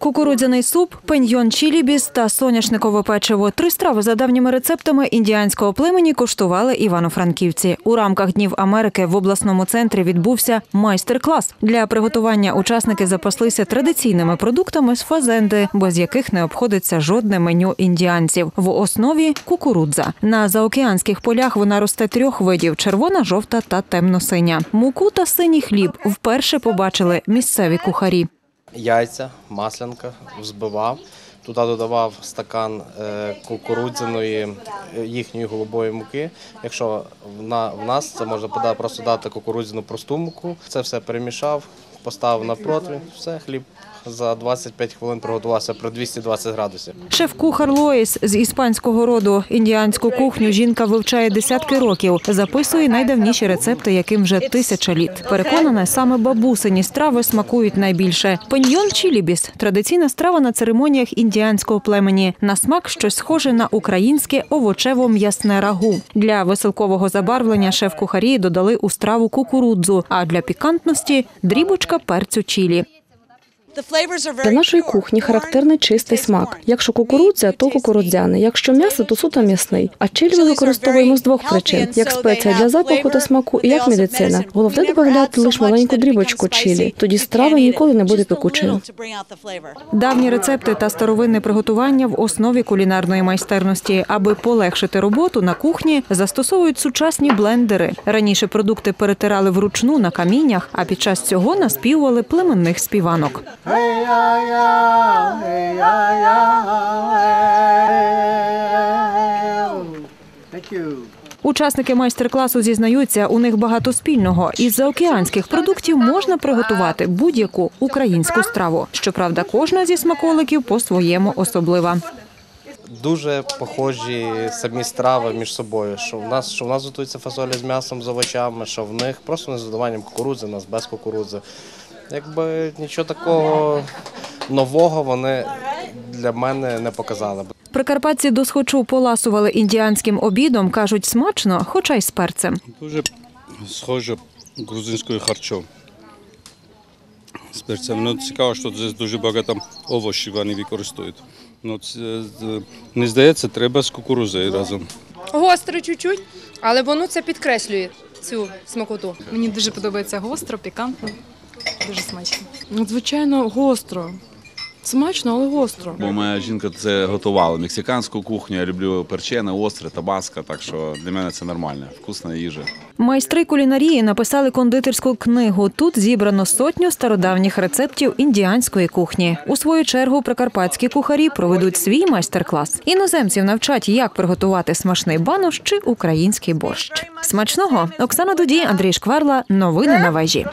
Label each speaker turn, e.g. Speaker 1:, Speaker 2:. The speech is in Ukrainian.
Speaker 1: Кукурудзяний суп, пеньйон чілібіс та соняшникове печиво. Три страви за давніми рецептами індіанського племені коштували івано-франківці. У рамках Днів Америки в обласному центрі відбувся майстер-клас. Для приготування учасники запаслися традиційними продуктами з фазенди, без яких не обходиться жодне меню індіанців. В основі кукурудза. На заокеанських полях вона росте трьох видів: червона, жовта та темно-синя. Муку та синій хліб вперше побачили місцеві кухарі.
Speaker 2: Яйця, маслянка, взбивав. Туди додавав стакан е, кукурудзяної е, їхньої голубої муки. Якщо в, нас це можна просто дати кукурудзяну просту муку. Це все перемішав, поставив на противень, все, хліб за 25 хвилин приготувався при 220 градусів.
Speaker 1: Шеф-кухар Лоїс з іспанського роду. Індіанську кухню жінка вивчає десятки років, записує найдавніші рецепти, яким вже тисяча літ. Переконана, саме бабусині страви смакують найбільше. Пеньйон чілібіс традиційна страва на церемоніях індіанського племені. На смак щось схоже на українське овочево-м'ясне рагу. Для веселкового забарвлення шеф-кухарі додали у страву кукурудзу, а для пікантності дрібочка перцю чілі.
Speaker 3: Для нашої кухні характерний чистий смак. Якщо кукурудзя, то кукурудзяний. Якщо м'ясо, то суто м'ясний. А чилі ми використовуємо з двох причин: як спеція для запаху та смаку, і як медицина. Головне додати лише маленьку дрібочку чилі. Тоді страва ніколи не буде пекучою.
Speaker 1: Давні рецепти та старовинне приготування в основі кулінарної майстерності. Аби полегшити роботу на кухні, застосовують сучасні блендери. Раніше продукти перетирали вручну на каміннях, а під час цього наспівували племенних співанок. Учасники майстер-класу зізнаються, у них багато спільного. Із заокеанських продуктів можна приготувати будь-яку українську страву. Щоправда, кожна зі смаколиків по-своєму особлива.
Speaker 2: Дуже похожі самі страви між собою. Що в нас, що в нас готується фасоля з м'ясом, з овочами, що в них просто не з додаванням кукурудзи, у нас без кукурудзи. Якби нічого такого нового вони для мене не показали.
Speaker 1: Прикарпатці досхочу поласували індіанським обідом, кажуть смачно, хоча й з перцем.
Speaker 4: Дуже схоже грузинською харчом. З перцем. Ну, цікаво, що тут дуже багато овочів вони використовують. Ну, це, не здається, треба з кукурузою разом.
Speaker 5: Гостро чуть-чуть, але воно це підкреслює цю смакоту.
Speaker 6: Мені дуже подобається гостро, пікантно, дуже смачно.
Speaker 7: Звичайно, гостро. Смачно, але гостро.
Speaker 8: Бо моя жінка це готувала. Мексиканську кухню, я люблю перчене, остре, табаско, так що для мене це нормально, вкусна їжа.
Speaker 1: Майстри кулінарії написали кондитерську книгу. Тут зібрано сотню стародавніх рецептів індіанської кухні. У свою чергу прикарпатські кухарі проведуть свій майстер-клас. Іноземців навчать, як приготувати смачний банош чи український борщ. Смачного Оксана Дуді, Андрій Шкварла. Новини на вежі.